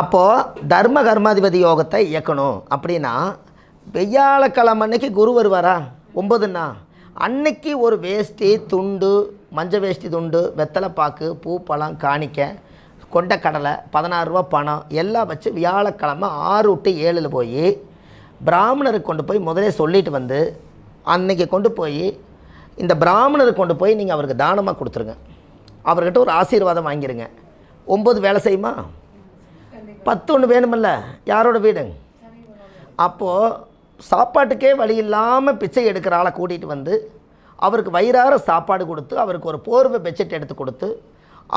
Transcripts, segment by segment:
அப்போது தர்ம கர்மாதிபதி யோகத்தை இயக்கணும். அப்படின்னா வெய்யாழக்கிழமை அன்னைக்கு குரு வருவாரா? ஒம்பதுன்னா அன்னைக்கு ஒரு வேஷ்டி துண்டு மஞ்சள் வேஷ்டி துண்டு வெத்தலை பாக்கு பூ பழம் காணிக்க கொண்ட கடலை பதினாறு ரூபா பணம் எல்லாம் வச்சு வியாழக்கிழமை ஆறு விட்டு ஏழில் போய் பிராமணருக்கு கொண்டு போய் முதலே சொல்லிட்டு வந்து அன்னைக்கு கொண்டு போய் இந்த பிராமணருக்கு கொண்டு போய் நீங்கள் அவருக்கு தானமாக கொடுத்துருங்க. அவர்கிட்ட ஒரு ஆசீர்வாதம் வாங்கிருங்க. ஒம்பது வேலை செய்யுமா? பத்து ஒன்று வேணுமில்ல. யாரோட வீடு? அப்போது சாப்பாட்டுக்கே வழி இல்லாமல் பிச்சை எடுக்கிற ஆளை கூட்டிகிட்டு வந்து அவருக்கு வயிறார சாப்பாடு கொடுத்து அவருக்கு ஒரு போர்வை பெட்ஷீட் எடுத்து கொடுத்து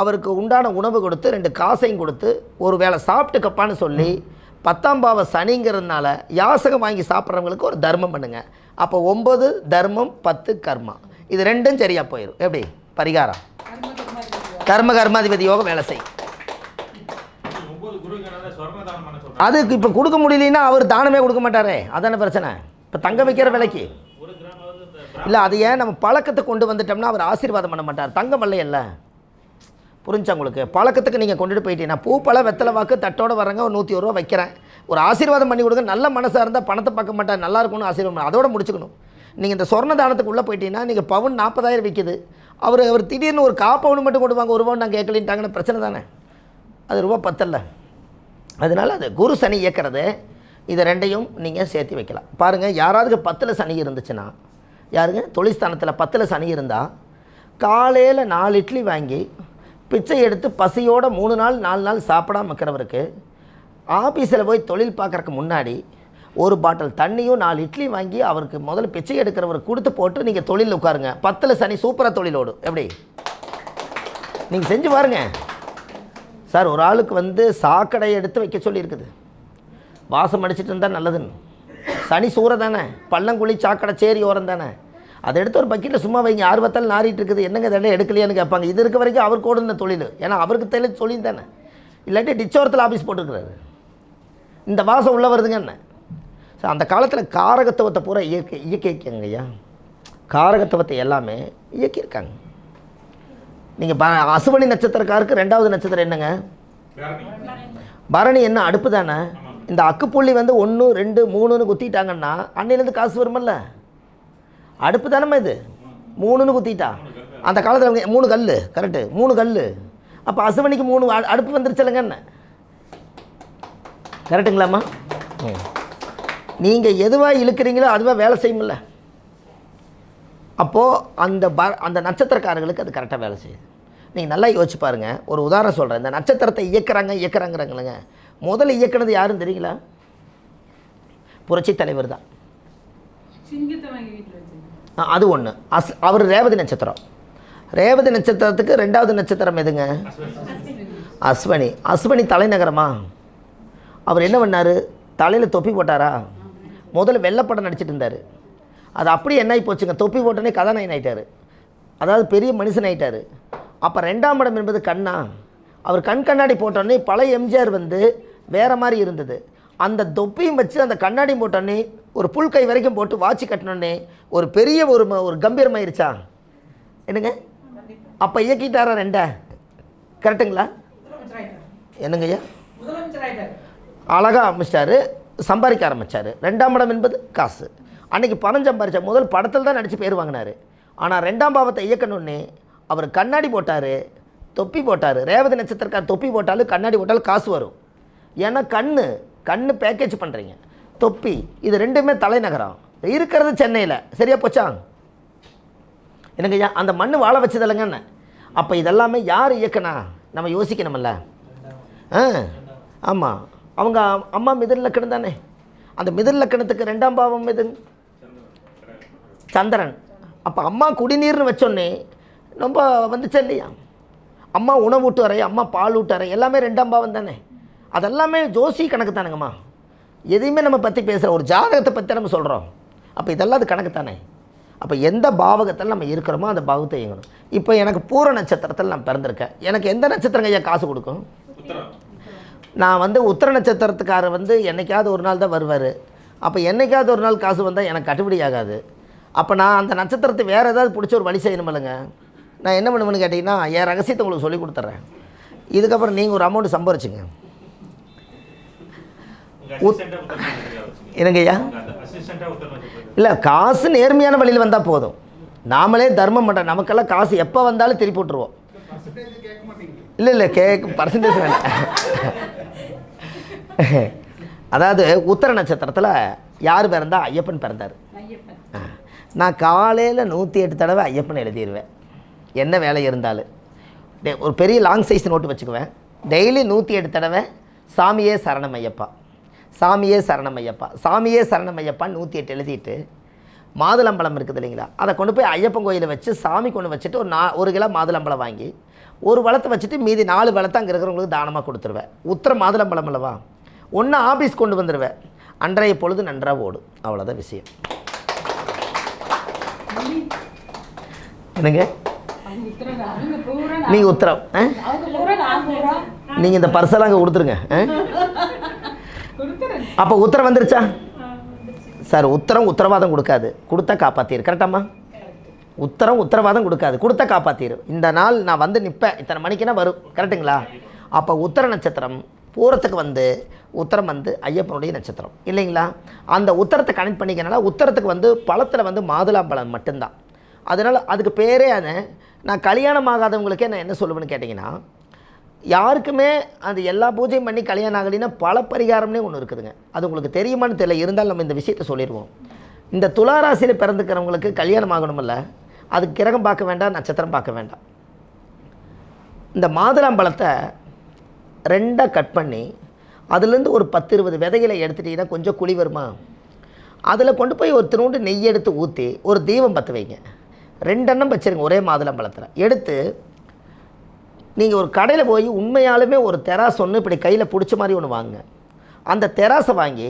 அவருக்கு உண்டான உணவு கொடுத்து ரெண்டு காசையும் கொடுத்து ஒரு வேளை சாப்பிட்டுக்கப்பான்னு சொல்லி பத்தாம் பாவ சனிங்கிறதுனால யாசகம் வாங்கி சாப்பிட்றவங்களுக்கு ஒரு தர்மம் பண்ணுங்கள் அப்போ ஒம்பது தர்மம் பத்து கர்மா. இது ரெண்டும் சரியாக போயிடும் எப்படி? பரிகாரம். கர்ம கர்மாதிபதி யோகம் வேலை செய்யும் ஒன்பது குருங்கிறத சொர்ண தானம் பண்ண சொல்றாங்க அதுக்கு இப்போ கொடுக்க முடியலன்னா அவர் தானமே கொடுக்க மாட்டாரே. அதான பிரச்சனை. இப்போ தங்க வைக்கிற விலைக்கு. இல்லை அது ஏன் நம்ம பழக்கத்தை கொண்டு வந்துட்டோம்னா அவர் ஆசீர்வாதம் பண்ண மாட்டார். தங்கம் இல்லையல்ல புரிஞ்சா உங்களுக்கு? பழக்கத்துக்கு நீங்கள் கொண்டுட்டு போயிட்டீங்கன்னா பூ பழ வெத்தலை வாக்கு தட்டோட வரங்க ஒரு நூற்றி ஒரு ரூபா வைக்கிறேன். ஒரு ஆசீர்வாதம் பண்ணி கொடுங்க. நல்ல மனசாக இருந்தால் பணத்தை பார்க்க மாட்டார். நல்லா இருக்கும்னு ஆசீர்வாதம் அதோட முடிச்சுக்கணும். நீங்கள் இந்த சொர்ண தானத்துக்கு உள்ளே போயிட்டீங்கன்னா நீங்கள் பவுன் நாற்பதாயிரம் விற்கிது அவர் அவர் திடீர்னு ஒரு கா பவுன் மட்டும் கொண்டு வாங்க ஒரு பவுன் நான் கேட்கலின்ட்டாங்கன்னு பிரச்சனை தானே. அது ரூபா பத்தல்ல. அதனால் அது குரு சனி இயக்கிறது இது ரெண்டையும் நீங்கள் சேர்த்து வைக்கலாம். பாருங்கள் யாராவது பத்தில் சனி இருந்துச்சுன்னா யாருங்க? தொழில்ஸ்தானத்தில் பத்தில் சனி இருந்தால் காலையில் நாலு இட்லி வாங்கி பிச்சை எடுத்து பசியோடு மூணு நாள் நாலு நாள் சாப்பிடாம இருக்கிறவருக்கு ஆஃபீஸில் போய் தொழில் பார்க்கறக்கு முன்னாடி ஒரு பாட்டில் தண்ணியும் நாலு இட்லி வாங்கி அவருக்கு முதல்ல பிச்சை எடுக்கிறவருக்கு கொடுத்து போட்டு நீங்கள் தொழிலில் உட்காருங்க. பத்தில் சனி சூப்பராக தொழிலோடு. எப்படி? நீங்கள் செஞ்சு பாருங்கள் சார் ஒரு ஆளுக்கு வந்து சாக்கடை எடுத்து வைக்க சொல்லியிருக்குது. வாசம் அடிச்சிட்டு இருந்தால் நல்லதுன்னு. சனி சூற தானே பள்ளங்குழி சாக்கடை சேரி ஓரம் தானே. அதை எடுத்து ஒரு பக்கெட்டில் சும்மா வைங்க ஆர்வத்தால் நாரிட்டு இருக்குது என்னங்க இதெல்லாம் எடுக்கலையான்னு கேட்பாங்க. இது இருக்க வரைக்கும் அவர் கூட தொழில். ஏன்னா அவருக்கு தெளிவு தொழில் தானே. இல்லாட்டி டிச்சோரத்தில் ஆஃபீஸ் போட்டுருக்கிறாரு. இந்த வாசம் உள்ளே வருதுங்க என்ன? ஸோ அந்த காலத்தில் காரகத்துவத்தை பூரா இயற்கை இயக்கியிருக்காங்க ஐயா காரகத்துவத்தை எல்லாமே இயக்கியிருக்காங்க. நீங்கள் ப அசுவனி நட்சத்திரக்காருக்கு ரெண்டாவது நட்சத்திரம் என்னங்க? பரணி என்ன அடுப்பு தானே? இந்த அக்குப்புள்ளி வந்து ஒன்று ரெண்டு மூணுன்னு குத்திட்டாங்கன்னா அன்னையிலேருந்து காசு வருமல்ல? அடுப்பு தானம்மா இது? மூணுன்னு குத்திட்டா? அந்த காலத்தில் மூணு கல் கரெக்டு மூணு கல் அப்போ அசுவனிக்கு மூணு அடுப்பு வந்துருச்சுலங்க என்ன? கரெக்டுங்களாம்மா ம். நீங்கள் எதுவாக இழுக்கிறீங்களோ அதுவாக வேலை செய்யுமில்ல அப்போது அந்த ப அந்த நட்சத்திரக்காரர்களுக்கு அது கரெக்டாக வேலை செய்யுது. நீங்கள் நல்லா யோசிச்சு பாருங்கள் ஒரு உதாரணம் சொல்கிறேன் இந்த நட்சத்திரத்தை இயக்குறாங்க இயக்குறாங்கிறாங்களேங்க முதல்ல இயக்குனது யாருன்னு தெரியுங்களா? புரட்சி தலைவர் தான். அது ஒன்று அஸ் அவர் ரேவதி நட்சத்திரம். ரேவதி நட்சத்திரத்துக்கு ரெண்டாவது நட்சத்திரம் எதுங்க? அஸ்வனி. அஸ்வனி தலைநகரமா? அவர் என்ன பண்ணார்? தலையில் தொப்பி போட்டாரா? முதல்ல வெள்ளைப்படம் நடிச்சிட்டு இருந்தார். அது அப்படியே என்ன ஆகி போச்சுங்க? தொப்பி போட்டோன்னே கதாநாயகன் ஆயிட்டார். அதாவது பெரிய மனுஷன் ஆயிட்டார். அப்போ ரெண்டாம் இடம் என்பது கண்ணா. அவர் கண் கண்ணாடி போட்டோன்னே பழைய எம்ஜிஆர் வந்து வேறு மாதிரி இருந்தது. அந்த தொப்பையும் வச்சு அந்த கண்ணாடி போட்டோன்னே ஒரு புல் கை வரைக்கும் போட்டு வாட்சி கட்டினோடனே ஒரு பெரிய ஒரு ம- ஒரு கம்பீரமாயிருச்சா? என்னங்க? அப்போ இயக்கிட்டாரா ரெண்டா? கரெக்டுங்களா என்னங்க ஐயா அழகாக ஆரம்பிச்சிட்டாரு சம்பாதிக்க ஆரம்பித்தார் ரெண்டாம் இடம் என்பது காசு. அன்றைக்கி பணம் சம்பாரிச்சா முதல் படத்தில் தான் நடித்து பேர் வாங்கினார். ஆனால் ரெண்டாம் பாவத்தை இயக்கணுன்னே அவர் கண்ணாடி போட்டார் தொப்பி போட்டார். ரேவதி நட்சத்திரக்கார் தொப்பி போட்டாலும் கண்ணாடி போட்டாலும் காசு வரும். ஏன்னா கண் கண் பேக்கேஜ் பண்ணுறீங்க தொப்பி இது ரெண்டுமே தலைநகரம். இருக்கிறது சென்னையில். சரியா போச்சா? எனக்கு ஐயா அந்த மண் வாழ வச்சதில்லைங்க என்ன? அப்போ இதெல்லாமே யார் இயக்குனா? நம்ம யோசிக்கணுமில்ல ஆ ஆமாம் அவங்க அம்மா மிதிர் லக்கணம் தானே? அந்த மிதிர் லக்கணத்துக்கு ரெண்டாம் பாவம் எது சந்திரன். அப்போ அம்மா குடிநீர்னு வச்சோன்னே ரொம்ப வந்துச்சு இல்லையா? அம்மா உணவு ஊட்டு அம்மா பால் ஊட்டு எல்லாமே ரெண்டாம் பாவம் தானே? அதெல்லாமே ஜோசி கணக்கு தானுங்கம்மா. எதையுமே நம்ம பற்றி பேசுகிற ஒரு ஜாதகத்தை பற்றி நம்ம சொல்கிறோம் அப்போ இதெல்லாம் அது கணக்கு தானே? அப்போ எந்த பாவகத்தில் நம்ம இருக்கிறோமோ அந்த பாவத்தை இயங்கணும். இப்போ எனக்கு பூர நட்சத்திரத்தில் நான் பிறந்திருக்கேன். எனக்கு எந்த நட்சத்திரங்க ஐயா காசு கொடுக்கும்? நான் வந்து உத்திர நட்சத்திரத்துக்காரர் வந்து என்னைக்காவது ஒரு நாள் தான் வருவார். அப்போ என்னைக்காவது ஒரு நாள் காசு வந்தால் எனக்கு கட்டுப்படி ஆகாது. அப்போ நான் அந்த நட்சத்திரத்தை வேறு ஏதாவது பிடிச்ச ஒரு வழி செய்யணும் இல்லைங்க நான் என்ன பண்ணுவேன்னு கேட்டிங்கன்னா என் ரகசியத்தை உங்களுக்கு சொல்லி கொடுத்துட்றேன் இதுக்கப்புறம் நீங்கள் ஒரு அமௌண்ட் சம்பாரிச்சுங்க. என்னங்கய்யா? இல்லை காசு நேர்மையான வழியில் வந்தால் போதும். நாமளே தர்மம் பண்ணுறோம் நமக்கெல்லாம் காசு எப்போ வந்தாலும் திருப்பி விட்ருவோம் இல்லை இல்லை கேட்க பர்சன்டேஜ் வேண்டாம் அதாவது உத்தர நட்சத்திரத்தில் யார் பிறந்தா ஐயப்பன் பிறந்தார். ஐயப்பன். நான் காலையில் நூற்றி எட்டு தடவை ஐயப்பன் எழுதிடுவேன் என்ன வேலை இருந்தாலும். ஒரு பெரிய லாங் சைஸ் நோட்டு வச்சுக்குவேன். டெய்லி நூற்றி எட்டு தடவை சாமியே சரணம் ஐயப்பா. சாமியே சரணம் ஐயப்பா. சாமியே சரணம் ஐயப்பான்னு நூற்றி எட்டு எழுதிட்டு மாதுளம்பழம் இருக்குது இல்லைங்களா? அதை கொண்டு போய் ஐயப்பன் கோயிலில் வச்சு சாமி கொண்டு வச்சுட்டு ஒரு நா ஒரு கிலோ மாதுளம்பழம் வாங்கி ஒரு வளத்தை வச்சுட்டு மீதி நாலு வளத்தை அங்கே இருக்கிறவங்களுக்கு தானமாக கொடுத்துருவேன். உத்தர மாதுளம்பழம் அல்லவா? ஒன்று ஆபீஸ் கொண்டு வந்துடுவேன் அன்றைய பொழுது நன்றாக ஓடும் அவ்வளோதான் விஷயம். என்னங்க? அவங்க உத்தரவு நீங்கள் நீங்கள் இந்த பர்செல்லாம் அங்கே கொடுத்துருங்க. அப்போ உத்தரம் வந்துருச்சா? சார் உத்தரம் உத்தரவாதம் கொடுக்காது. கொடுத்தா காப்பாற்றிரு கரெக்டாம்மா உத்தரம் உத்தரவாதம் கொடுக்காது. கொடுத்தா காப்பாற்றிரு இந்த நாள் நான் வந்து நிற்பேன் இத்தனை மணிக்குனா வரும். கரெக்டுங்களா அப்போ உத்தர நட்சத்திரம் பூரத்துக்கு வந்து உத்தரம் வந்து ஐயப்பனுடைய நட்சத்திரம். இல்லைங்களா? அந்த உத்தரத்தை கனெக்ட் பண்ணிக்கனால உத்தரத்துக்கு வந்து பழத்தில் வந்து மாதுளம்பழம் மட்டும்தான். அதனால் அதுக்கு பேரே அது நான் கல்யாணம் ஆகாதவங்களுக்கே நான் என்ன சொல்லுவேன்னு கேட்டிங்கன்னா யாருக்குமே அந்த எல்லா பூஜையும் பண்ணி கல்யாணம் ஆகலைன்னா பல பரிகாரம்னே ஒன்று இருக்குதுங்க. அது உங்களுக்கு தெரியுமான்னு தெரியல. இருந்தாலும் நம்ம இந்த விஷயத்தை சொல்லிடுவோம். இந்த துளாராசியில் பிறந்துக்கிறவங்களுக்கு கல்யாணம் ஆகணுமில்ல. அதுக்கு கிரகம் பார்க்க வேண்டாம் நட்சத்திரம் பார்க்க வேண்டாம். இந்த மாதுளம்பழத்தை ரெண்டாக கட் பண்ணி அதுலேருந்து ஒரு பத்து இருபது விதைகளை எடுத்துட்டிங்கன்னா கொஞ்சம் குழி வருமா? அதில் கொண்டு போய் ஒரு திருண்டு நெய் எடுத்து ஊற்றி ஒரு தீபம் பற்ற வைங்க. ரெண்டெண்ணம் வச்சுருங்க ஒரே மாதுளம்பழத்தில் எடுத்து நீங்கள் ஒரு கடையில் போய் உண்மையாலுமே ஒரு தெராஸ் ஒன்று இப்படி கையில் பிடிச்ச மாதிரி ஒன்று வாங்குங்க. அந்த தெராஸை வாங்கி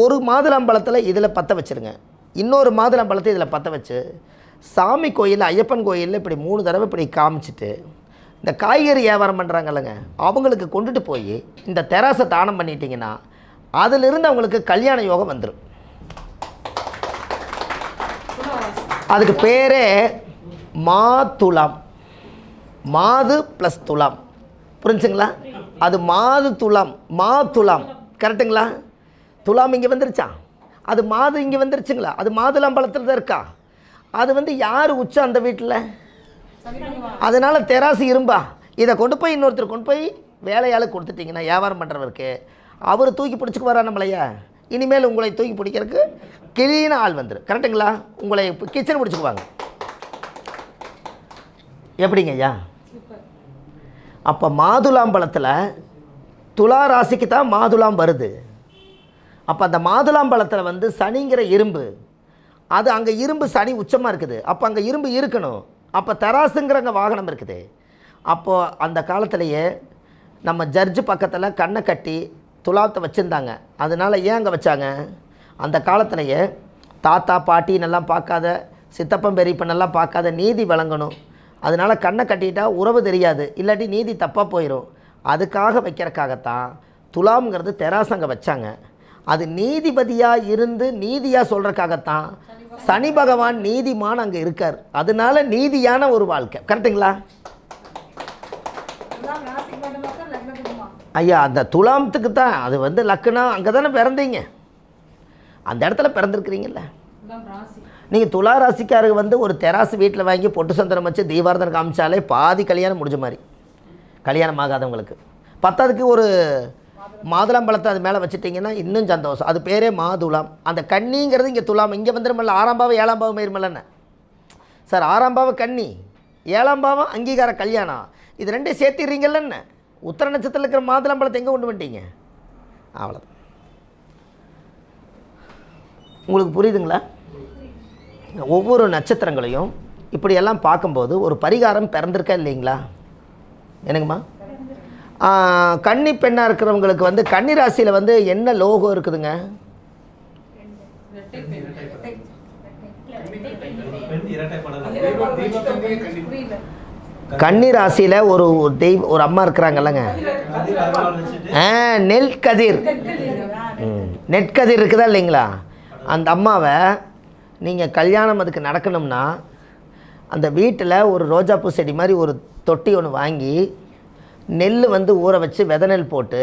ஒரு மாதுளம்பழத்தில் இதில் பற்ற வச்சுருங்க. இன்னொரு மாதுளம்பழத்தை இதில் பற்ற வச்சு சாமி கோயிலில் ஐயப்பன் கோயிலில் இப்படி மூணு தடவை இப்படி காமிச்சிட்டு இந்த காய்கறி வியாபாரம் பண்ணுறாங்கல்லங்க அவங்களுக்கு கொண்டுட்டு போய் இந்த தெராஸை தானம் பண்ணிட்டீங்கன்னா அதிலிருந்து அவங்களுக்கு கல்யாண யோகம் வந்துடும் அதுக்கு பேரே மாதுளம் மாது ப்ளஸ் துலாம். புரிஞ்சுங்களா? அது மாது துலாம் மா துலாம். கரெக்டுங்களா? துலாம் இங்கே வந்துருச்சா? அது மாது இங்கே வந்துருச்சுங்களா? அது மாதுளம்பழத்தில் தான் இருக்கா? அது வந்து யார் உச்சம் அந்த வீட்டில்? அதனால் தெராசு இரும்பா. இதை கொண்டு போய் இன்னொருத்தர் கொண்டு போய் வேலையால் கொடுத்துட்டிங்கன்னா வியாபாரம் பண்ணுறவருக்கு அவர் தூக்கி பிடிச்சிக்குவாரா நம்மளையா? இனிமேல் உங்களை தூக்கி பிடிக்கிறதுக்கு கிளீன ஆள் வந்துடும் கரெக்டுங்களா? உங்களை கிச்சன் பிடிச்சிக்குவாங்க. எப்படிங்க ஐயா? அப்போ மாதுளாம்பழத்தில் துலா ராசிக்கு தான் மாதுளாம் வருது. அப்போ அந்த மாதுளாம்பழத்தில் வந்து சனிங்கிற இரும்பு. அது அங்கே இரும்பு சனி உச்சமாக இருக்குது. அப்போ அங்கே இரும்பு இருக்கணும். அப்போ தராசுங்கிற அங்கே வாகனம் இருக்குது. அப்போது அந்த காலத்திலேயே நம்ம ஜட்ஜு பக்கத்தில் கண்ணை கட்டி துலாத்தை வச்சுருந்தாங்க. அதனால் ஏன் அங்கே வச்சாங்க? அந்த காலத்திலேயே தாத்தா பாட்டின்னெல்லாம் பார்க்காத சித்தப்பன் பெரியப்பனெல்லாம் பார்க்காத நீதி வழங்கணும் அதனால் கண்ணை கட்டிட்டா உறவு தெரியாது. இல்லாட்டி நீதி தப்பாக போயிடும் அதுக்காக வைக்கிறக்காகத்தான் துலாம்ங்கிறது தெராசங்க அங்கே வச்சாங்க. அது நீதிபதியாக இருந்து நீதியாக சொல்கிறக்காகத்தான் சனி பகவான் நீதிமான் அங்கே இருக்கார். அதனால நீதியான ஒரு வாழ்க்கை. கரெக்டுங்களா ஐயா அந்த துலாமத்துக்கு தான் அது வந்து லக்குனம் அங்கே தானே பிறந்தீங்க. அந்த இடத்துல பிறந்திருக்கிறீங்கல்ல. நீங்கள் துலா ராசிக்காரங்க வந்து ஒரு தெராசு வீட்டில் வாங்கி பொட்டு சந்திரம் வச்சு தீபாரதனை காமிச்சாலே பாதி கல்யாணம் முடிஞ்ச மாதிரி. கல்யாணம் ஆகாதவங்களுக்கு. பத்தாவதுக்கு ஒரு மாதுளம்பழத்தை அது மேலே வச்சுட்டிங்கன்னா இன்னும் சந்தோஷம். அது பேரே மாதுளாம். அந்த கன்னிங்கிறது இங்கே துலாம். இங்கே வந்துருமில்ல ஆறாம் பாவம் ஏழாம் பாவம் இருமில்லன்னு சார் ஆறாம் பாவம் கன்னி ஏழாம் பாவம் அங்கீகார கல்யாணம். இது ரெண்டையும் சேர்த்திடுறீங்கல்லன்னு உத்தர நட்சத்திரத்தில் இருக்கிற மாதுளம்பழத்தை எங்கே கொண்டு வந்துட்டீங்க அவ்வளோதான் உங்களுக்கு புரியுதுங்களா ஒவ்வொரு நட்சத்திரங்களையும் இப்படியெல்லாம் பார்க்கும்போது ஒரு பரிகாரம் பிறந்திருக்கா இல்லைங்களா என்னங்கம்மா கன்னி பெண்ணாக இருக்கிறவங்களுக்கு வந்து கன்னி ராசியில் வந்து என்ன லோகம் இருக்குதுங்க கன்னி ராசியில் ஒரு தெய்வம் தெய்வ ஒரு அம்மா இருக்கிறாங்கல்லங்க. நெல் கதிர் நெற்கதிர் இருக்குதா இல்லைங்களா? அந்த அம்மாவை நீங்கள் கல்யாணம் அதுக்கு நடக்கணும்னா அந்த வீட்டில் ஒரு ரோஜாப்பூ செடி மாதிரி ஒரு தொட்டி ஒன்று வாங்கி நெல் வந்து ஊற வச்சு வித நெல் போட்டு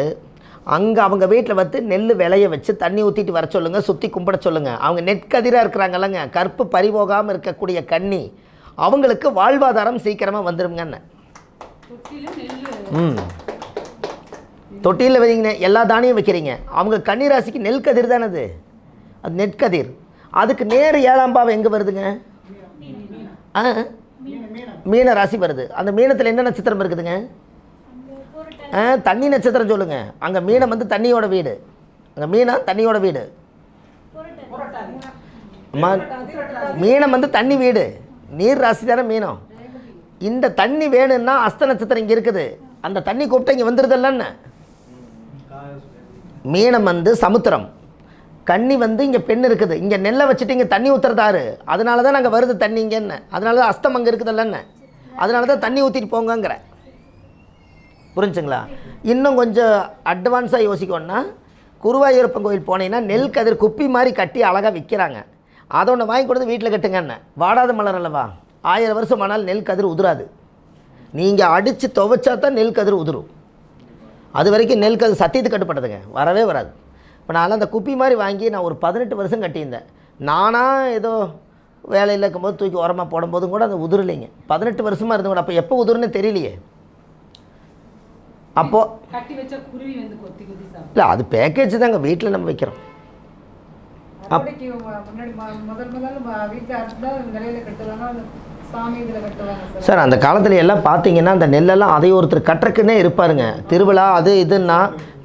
அங்கே அவங்க வீட்டில் வந்து நெல் விளைய வச்சு தண்ணி ஊற்றிட்டு வர சொல்லுங்கள் சுற்றி கும்பிட சொல்லுங்கள் அவங்க நெற்கதிராக இருக்கிறாங்கல்லங்க. கற்பு பறிபோகாமல் இருக்கக்கூடிய கன்னி. அவங்களுக்கு வாழ்வாதாரம் சீக்கிரமாக நெல்லு ம். தொட்டியில் வைங்க எல்லா தானியம் வைக்கிறீங்க. அவங்க கன்னிராசிக்கு நெல் கதிர் தானே அது அது நெற்கதிர் அதுக்கு நேர் ஏழாம் பாவம் எங்கே வருதுங்க? ஆ? மீன ராசி வருது. அந்த மீனத்தில் என்ன நட்சத்திரம் இருக்குதுங்க? ஆ தண்ணி நட்சத்திரம் சொல்லுங்க. அங்கே மீனம் வந்து தண்ணியோட வீடு. அங்கே மீனம் தண்ணியோட வீடு. மீனம் வந்து தண்ணி வீடு. நீர் ராசி தானே மீனம். இந்த தண்ணி வேணும்னா அஸ்த நட்சத்திரம் இங்கே இருக்குது. அந்த தண்ணி கூப்பிட்டு இங்கே வந்துடுதில்லன்னு மீனம் வந்து சமுத்திரம். கண்ணி வந்து இங்கே பெண் இருக்குது. இங்கே நெல்லை வச்சுட்டு இங்கே தண்ணி ஊற்றுறதாரு அதனால தான் நாங்கள் வருது தண்ணி இங்கேன்னு அதனால தான் அஸ்தம் அங்கே இருக்குதுல்லன்னு அதனால தான் தண்ணி ஊற்றிட்டு போங்கங்கிற. புரிஞ்சுங்களா? இன்னும் கொஞ்சம் அட்வான்ஸாக யோசிக்கணும்னா குருவாயூரப்பன் கோயில் போனீங்கன்னா நெல் கதிர் குப்பி மாதிரி கட்டி அழகாக விற்கிறாங்க அதை ஒன்று வாங்கி கொடுத்து வீட்டில் கட்டுங்கன்னு வாடாத மலர் அல்லவா? ஆயிரம் வருஷம் ஆனால் நெல் கதிர் உதிராது. நீங்கள் அடித்து துவைச்சா தான் நெல் கதிர் உதிரும். அது வரைக்கும் நெல் கதிர் சத்தியத்துக்கு கட்டுப்பட்டதுங்க. வரவே வராது. இப்போ நான் அந்த குப்பி மாதிரி வாங்கி நான் ஒரு பதினெட்டு வருஷம் கட்டியிருந்தேன். நானாக ஏதோ வேலையில் இருக்கும்போது தூக்கி உரமாக போடும்போதும் கூட அது உதிரலைங்க. பதினெட்டு வருஷமாக இருந்து கூட அப்போ எப்போ உதிருன்னு தெரியலையே. அப்போது இல்லை அது பேக்கேஜ் தாங்க. வீட்டில் நம்ம வைக்கிறோம். சார். அந்த காலத்தில் எல்லாம் பார்த்தீங்கன்னா அந்த நெல்லெல்லாம் அதை ஒருத்தர் கட்டுறக்குன்னே இருப்பாருங்க. திருவிழா அது இதுன்னா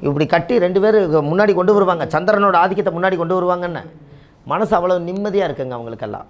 இப்படி கட்டி ரெண்டு பேர் முன்னாடி கொண்டு வருவாங்க. சந்திரனோட ஆதிக்கத்தை முன்னாடி கொண்டு வருவாங்கன்னு. மனசு அவ்வளோ நிம்மதியாக இருக்குங்க அவங்களுக்கெல்லாம்.